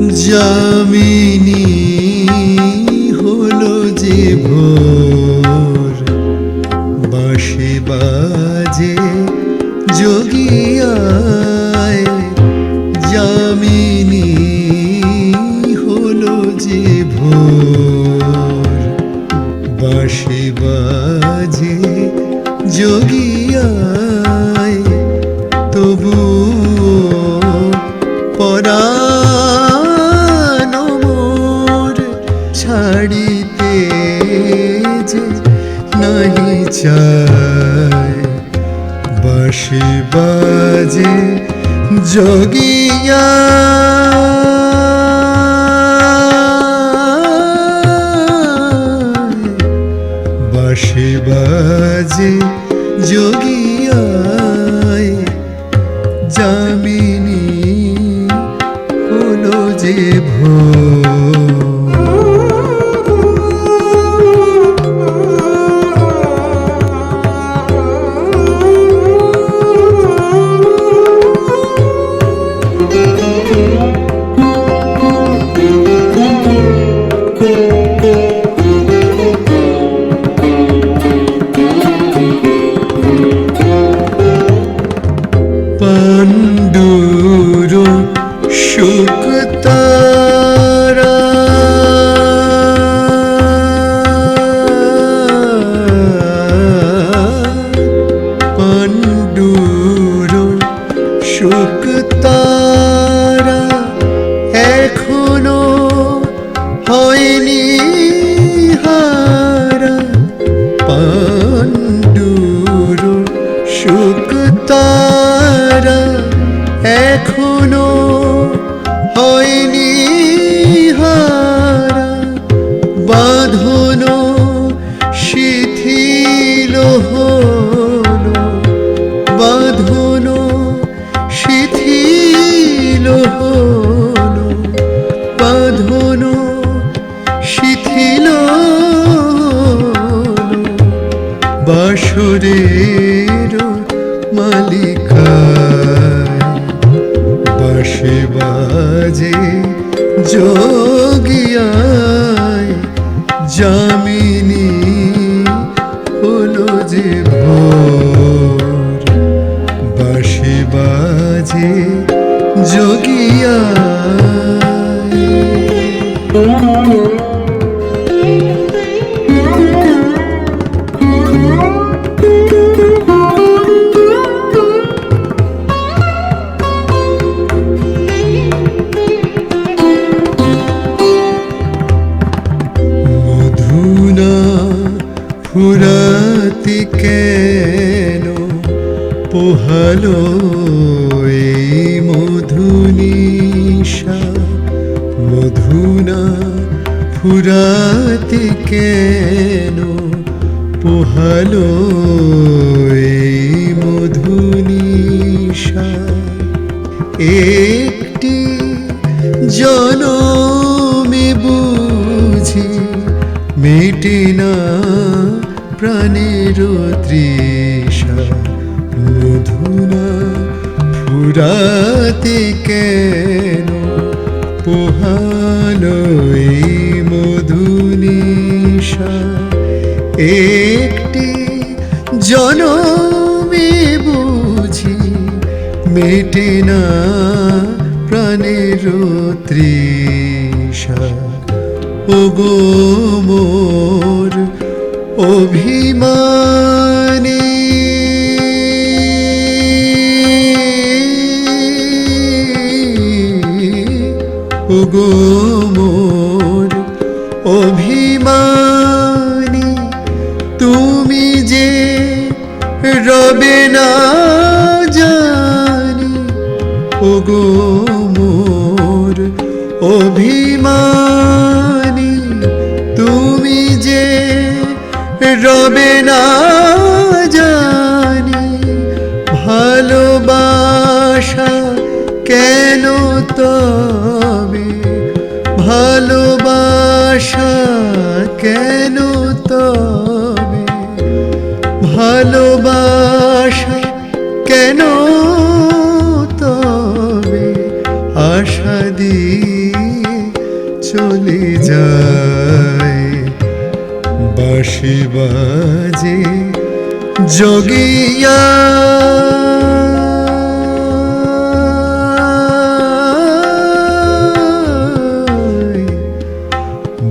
যামিনী হলো যে ভোর। বাঁশি বাজে যামিনী হলো যে ভোর। বাঁশি বাজে যোগিয়ায় তবু বাঁশি বাজে যোগিয়া বাঁশি যোগিয়ায় যামিনী হলো যে ভোর এখনও হয়নি হারা বাঁধনো শিথিল হলো বাঁধনো শিথিল হলো বাঁধনো শিথিল বাসরের মালিকায় বাজে যোগিয়ায় যামিনী হলো যে ভোর বাসে বাজে ফুরাতি কেন পোহালো এই মধুনিশা, মধুনা ফুরাতি কেন, পোহালো এই মধুনিশা। একটি জনমে বুঝি মেটে না প্রাণের তৃষা মধুনা ফুরাতে কেন পোহালো এই মধুনিশা একটি জনমে বুঝি মেটে না প্রাণের তৃষা ও গো মোর অভিমানী। ও গো মোর অভিমানী, তুমি যে রবে না জানি ও গো মোর অভিমানী, তুমি যে রবে না জানি ভালোবাসা কেন তবে? ভালোবাসা কেন তবে? ভালোবাসা কেন তবে? আশা দিয়ে বাজে যোগিয়া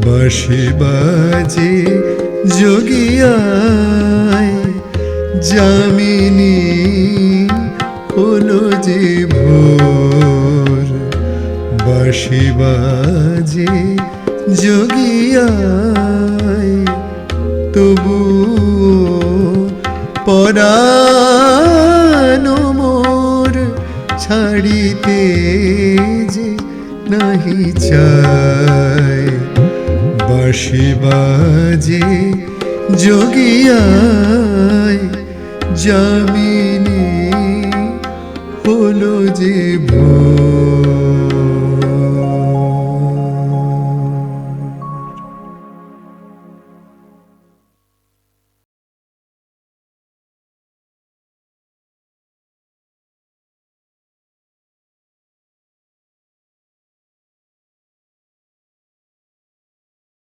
বাঁশি বাজে যোগিয়ায় জামিনী হলো যে ভোর। বাঁশি বাজে তবু পরানো মোর ছাড়িতে যে নাহি চায়। বাঁশি বাজে যোগিয়ায় জামিনী হলো যে ভোর।